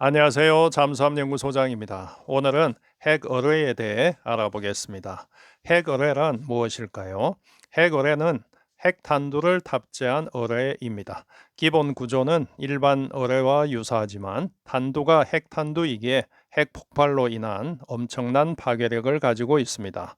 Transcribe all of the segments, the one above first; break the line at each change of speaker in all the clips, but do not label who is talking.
안녕하세요. 잠수함연구소장입니다. 오늘은 핵어뢰에 대해 알아보겠습니다. 핵어뢰란 무엇일까요? 핵어뢰는 핵탄두를 탑재한 어뢰입니다. 기본 구조는 일반 어뢰와 유사하지만 탄두가 핵탄두이기에 핵폭발로 인한 엄청난 파괴력을 가지고 있습니다.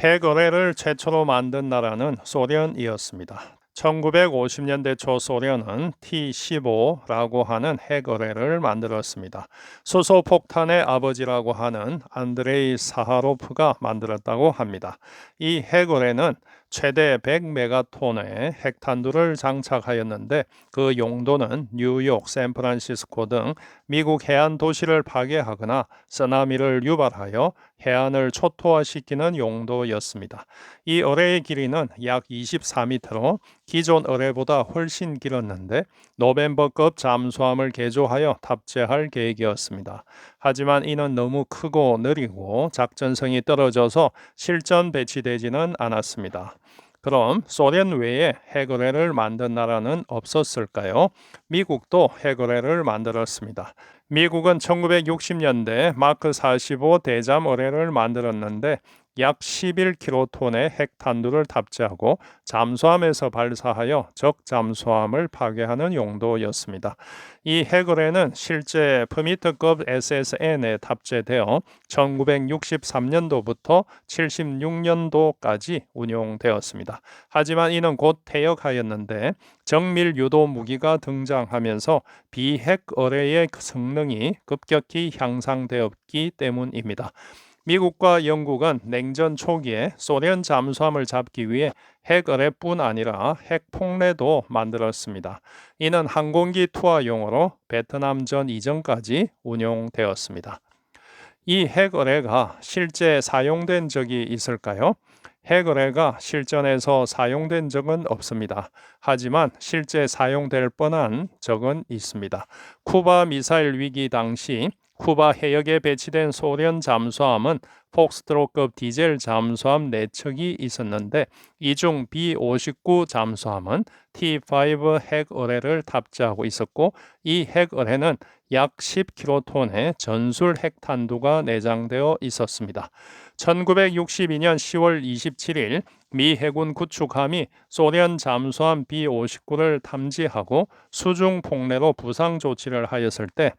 핵어뢰를 최초로 만든 나라는 소련이었습니다. 1950년대 초 소련은 T-15라고 하는 핵어뢰를 만들었습니다. 수소폭탄의 아버지라고 하는 안드레이 사하로프가 만들었다고 합니다. 이 핵어뢰는 최대 100메가톤의 핵탄두를 장착하였는데 그 용도는 뉴욕, 샌프란시스코 등 미국 해안 도시를 파괴하거나 쓰나미를 유발하여 해안을 초토화시키는 용도였습니다. 이 어뢰의 길이는 약 24m로 기존 어뢰보다 훨씬 길었는데 노벤버급 잠수함을 개조하여 탑재할 계획이었습니다. 하지만 이는 너무 크고 느리고 작전성이 떨어져서 실전 배치되지는 않았습니다. 그럼 소련 외에 핵어뢰를 만든 나라는 없었을까요? 미국도 핵어뢰를 만들었습니다. 미국은 1960년대 마크 45 대잠 어뢰를 만들었는데 약 11킬로톤의 핵 탄두를 탑재하고 잠수함에서 발사하여 적 잠수함을 파괴하는 용도였습니다. 이 핵어뢰는 실제 프미트급 SSN에 탑재되어 1963년도부터 76년도까지 운용되었습니다. 하지만 이는 곧 퇴역하였는데 정밀 유도 무기가 등장하면서 비핵 어뢰의 성능이 급격히 향상되었기 때문입니다. 미국과 영국은 냉전 초기에 소련 잠수함을 잡기 위해 핵어뢰뿐 아니라 핵폭뢰도 만들었습니다. 이는 항공기 투하용으로 베트남전 이전까지 운용되었습니다. 이 핵어뢰가 실제 사용된 적이 있을까요? 핵어뢰가 실전에서 사용된 적은 없습니다. 하지만 실제 사용될 뻔한 적은 있습니다. 쿠바 미사일 위기 당시 쿠바 해역에 배치된 소련 잠수함은 폭스트로급 디젤 잠수함 4척이 있었는데 이 중 B-59 잠수함은 T5 핵 어뢰를 탑재하고 있었고 이 핵 어뢰는 약 10킬로톤의 전술 핵탄두가 내장되어 있었습니다. 1962년 10월 27일 미 해군 구축함이 소련 잠수함 B-59를 탐지하고 수중 폭래로 부상 조치를 하였을 때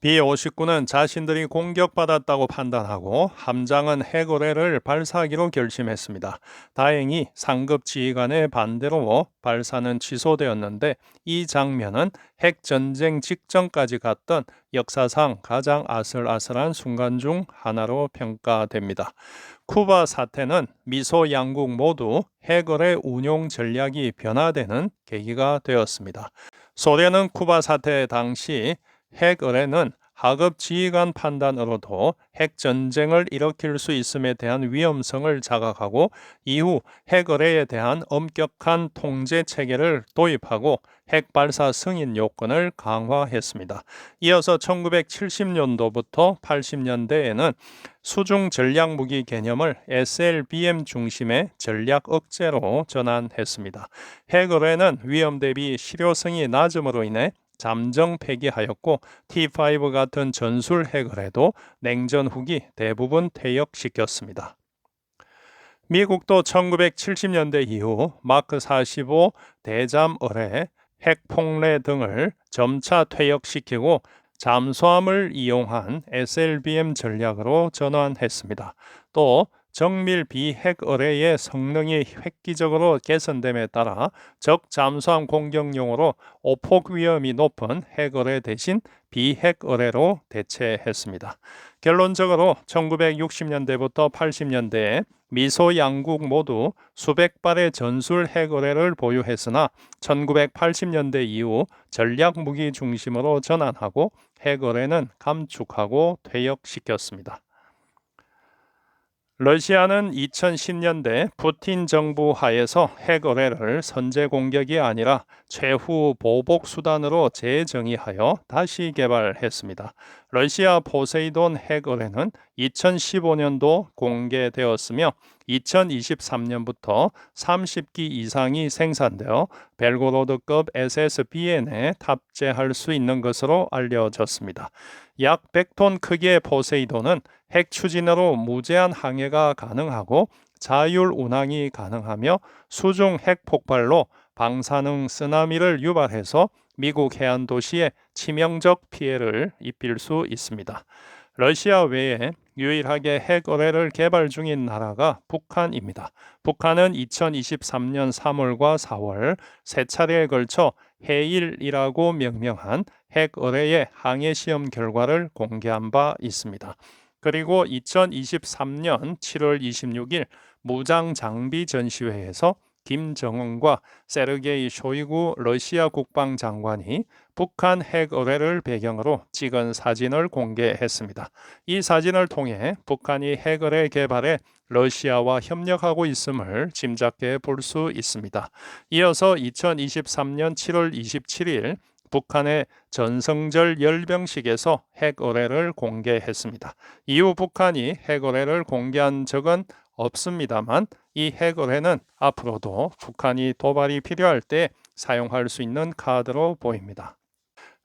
B-59는 자신들이 공격받았다고 판단하고 함장은 핵어뢰를 발사하기로 결심했습니다. 다행히 상급 지휘관의 반대로 발사는 취소되었는데 이 장면은 핵전쟁 직전까지 갔던 역사상 가장 아슬아슬한 순간 중 하나로 평가됩니다. 쿠바 사태는 미소 양국 모두 핵어뢰 운용 전략이 변화되는 계기가 되었습니다. 소련은 쿠바 사태 당시 핵 의뢰는 하급 지휘관 판단으로도 핵 전쟁을 일으킬 수 있음에 대한 위험성을 자각하고 이후 핵 의뢰에 대한 엄격한 통제 체계를 도입하고 핵 발사 승인 요건을 강화했습니다. 이어서 1970년도부터 80년대에는 수중 전략 무기 개념을 SLBM 중심의 전략 억제로 전환했습니다. 핵 의뢰는 위험 대비 실효성이 낮음으로 인해 잠정 폐기하였고 T5 같은 전술 핵을 해도 냉전 후기 대부분 퇴역시켰습니다. 미국도 1970년대 이후 마크 45 대잠 어뢰, 핵폭래 등을 점차 퇴역시키고 잠수함을 이용한 SLBM 전략으로 전환했습니다. 또 정밀 비핵 어뢰의 성능이 획기적으로 개선됨에 따라 적 잠수함 공격용으로 오폭 위험이 높은 핵 어뢰 대신 비핵 어뢰로 대체했습니다. 결론적으로 1960년대부터 80년대에 미소 양국 모두 수백 발의 전술 핵 어뢰를 보유했으나 1980년대 이후 전략 무기 중심으로 전환하고 핵 어뢰는 감축하고 퇴역시켰습니다. 러시아는 2010년대 푸틴 정부 하에서 핵 어뢰를 선제 공격이 아니라 최후 보복 수단으로 재정의하여 다시 개발했습니다. 러시아 포세이돈 핵 의뢰는 2015년도 공개되었으며 2023년부터 30기 이상이 생산되어 벨고로드급 SSBN에 탑재할 수 있는 것으로 알려졌습니다. 약 100톤 크기의 포세이돈은 핵 추진으로 무제한 항해가 가능하고 자율 운항이 가능하며 수중 핵 폭발로 방사능 쓰나미를 유발해서 미국 해안 도시에 치명적 피해를 입힐 수 있습니다. 러시아 외에 유일하게 핵 의뢰를 개발 중인 나라가 북한입니다. 북한은 2023년 3월과 4월 세 차례에 걸쳐 해일이라고 명명한 핵 의뢰의 항해 시험 결과를 공개한 바 있습니다. 그리고 2023년 7월 26일 무장 장비 전시회에서 김정은과 세르게이 쇼이구 러시아 국방장관이 북한 핵 의뢰를 배경으로 찍은 사진을 공개했습니다. 이 사진을 통해 북한이 핵 의뢰 개발에 러시아와 협력하고 있음을 짐작해 볼 수 있습니다. 이어서 2023년 7월 27일 북한의 전성절 열병식에서 핵 의뢰를 공개했습니다. 이후 북한이 핵 의뢰를 공개한 적은 없습니다만 이 핵 의뢰는 앞으로도 북한이 도발이 필요할 때 사용할 수 있는 카드로 보입니다.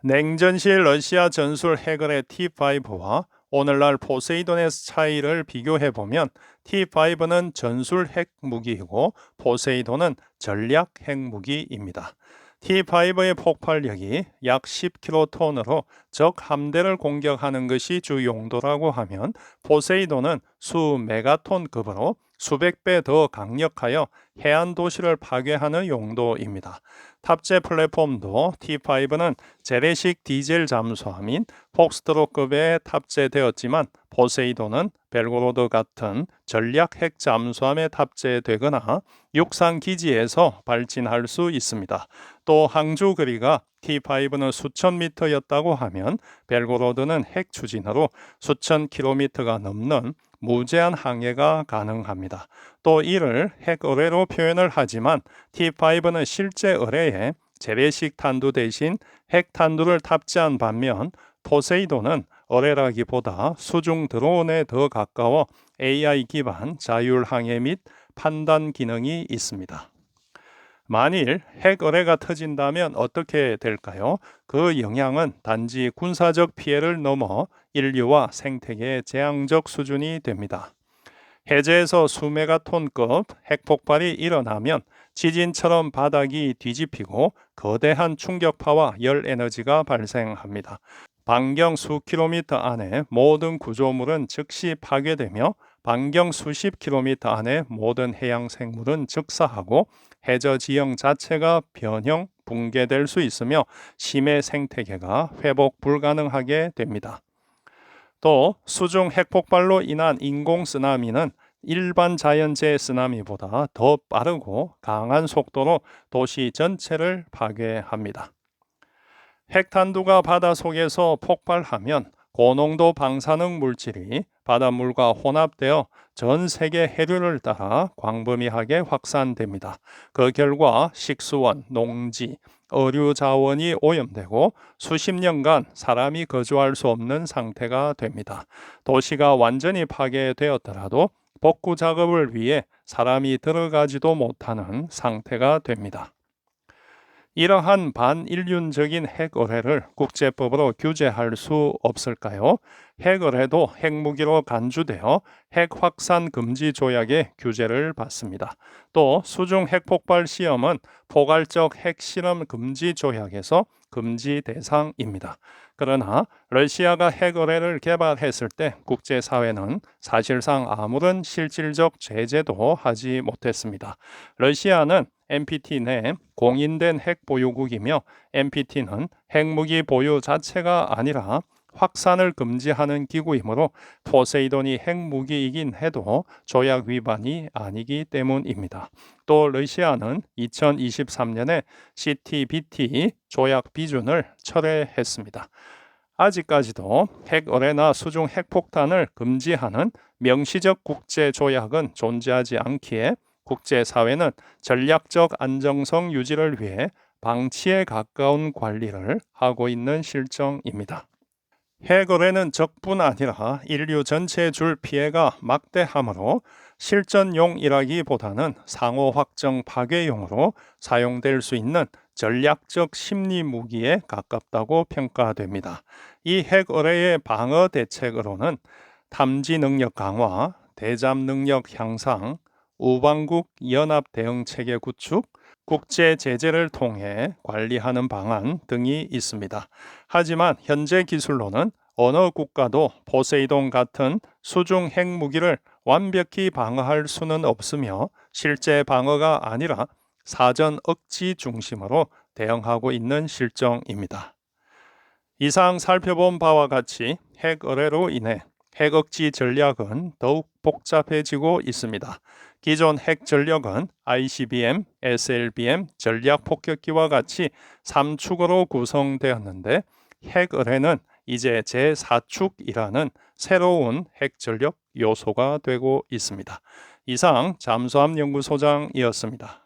냉전실 러시아 전술 핵 의뢰 T5와 오늘날 포세이돈의 차이를 비교해 보면 T5는 전술 핵 무기이고 포세이돈은 전략 핵 무기입니다. T5의 폭발력이 약 10킬로톤으로 적 함대를 공격하는 것이 주 용도라고 하면 포세이돈은 수 메가톤급으로 수백 배 더 강력하여 해안 도시를 파괴하는 용도입니다. 탑재 플랫폼도 T5는 재래식 디젤 잠수함인 폭스트로급에 탑재되었지만 포세이돈은 벨고로드 같은 전략 핵 잠수함에 탑재되거나 육상 기지에서 발진할 수 있습니다. 또 항주 거리가 T5는 수천 미터였다고 하면 벨고로드는 핵 추진으로 수천 킬로미터가 넘는 무제한 항해가 가능합니다. 또 이를 핵 의뢰로 표현을 하지만 T5는 실제 의뢰에 재래식 탄두 대신 핵 탄두를 탑재한 반면 포세이돈은 의뢰라기보다 수중 드론에 더 가까워 AI 기반 자율 항해 및 판단 기능이 있습니다. 만일 핵 의뢰가 터진다면 어떻게 될까요? 그 영향은 단지 군사적 피해를 넘어 인류와 생태계의 재앙적 수준이 됩니다. 해제에서 수메가톤급 핵폭발이 일어나면 지진처럼 바닥이 뒤집히고 거대한 충격파와 열 에너지가 발생합니다. 반경 수 킬로미터 안에 모든 구조물은 즉시 파괴되며 반경 수십 킬로미터 안에 모든 해양 생물은 즉사하고 해저 지형 자체가 변형, 붕괴될 수 있으며 심해 생태계가 회복 불가능하게 됩니다. 또 수중 핵폭발로 인한 인공 쓰나미는 일반 자연재해 쓰나미보다 더 빠르고 강한 속도로 도시 전체를 파괴합니다. 핵탄두가 바다 속에서 폭발하면 고농도 방사능 물질이 바닷물과 혼합되어 전 세계 해류를 따라 광범위하게 확산됩니다. 그 결과 식수원, 농지, 어류 자원이 오염되고 수십 년간 사람이 거주할 수 없는 상태가 됩니다. 도시가 완전히 파괴되었더라도 복구 작업을 위해 사람이 들어가지도 못하는 상태가 됩니다. 이러한 반인륜적인 핵 의뢰를 국제법으로 규제할 수 없을까요? 핵 의뢰도 핵무기로 간주되어 핵 확산 금지 조약의 규제를 받습니다. 또 수중 핵폭발 시험은 포괄적 핵실험 금지 조약에서 금지 대상입니다. 그러나 러시아가 핵 의뢰를 개발했을 때 국제사회는 사실상 아무런 실질적 제재도 하지 못했습니다. 러시아는 NPT 내 공인된 핵 보유국이며 NPT는 핵무기 보유 자체가 아니라 확산을 금지하는 기구이므로 포세이돈이 핵무기이긴 해도 조약 위반이 아니기 때문입니다. 또 러시아는 2023년에 CTBT 조약 비준을 철회했습니다. 아직까지도 핵 의뢰나 수중 핵폭탄을 금지하는 명시적 국제 조약은 존재하지 않기에 국제사회는 전략적 안정성 유지를 위해 방치에 가까운 관리를 하고 있는 실정입니다. 핵어뢰는 적뿐 아니라 인류 전체에 줄 피해가 막대하므로 실전용이라기보다는 상호 확정 파괴용으로 사용될 수 있는 전략적 심리 무기에 가깝다고 평가됩니다. 이 핵어뢰의 방어 대책으로는 탐지 능력 강화, 대잠 능력 향상, 우방국 연합 대응 체계 구축, 국제 제재를 통해 관리하는 방안 등이 있습니다. 하지만 현재 기술로는 어느 국가도 포세이돈 같은 수중 핵무기를 완벽히 방어할 수는 없으며 실제 방어가 아니라 사전 억지 중심으로 대응하고 있는 실정입니다. 이상 살펴본 바와 같이 핵 의뢰로 인해 핵 억지 전략은 더욱 복잡해지고 있습니다. 기존 핵 전력은 ICBM, SLBM 전략 폭격기와 같이 3축으로 구성되었는데 핵 의뢰는 이제 제4축이라는 새로운 핵 전력 요소가 되고 있습니다. 이상 잠수함 연구소장이었습니다.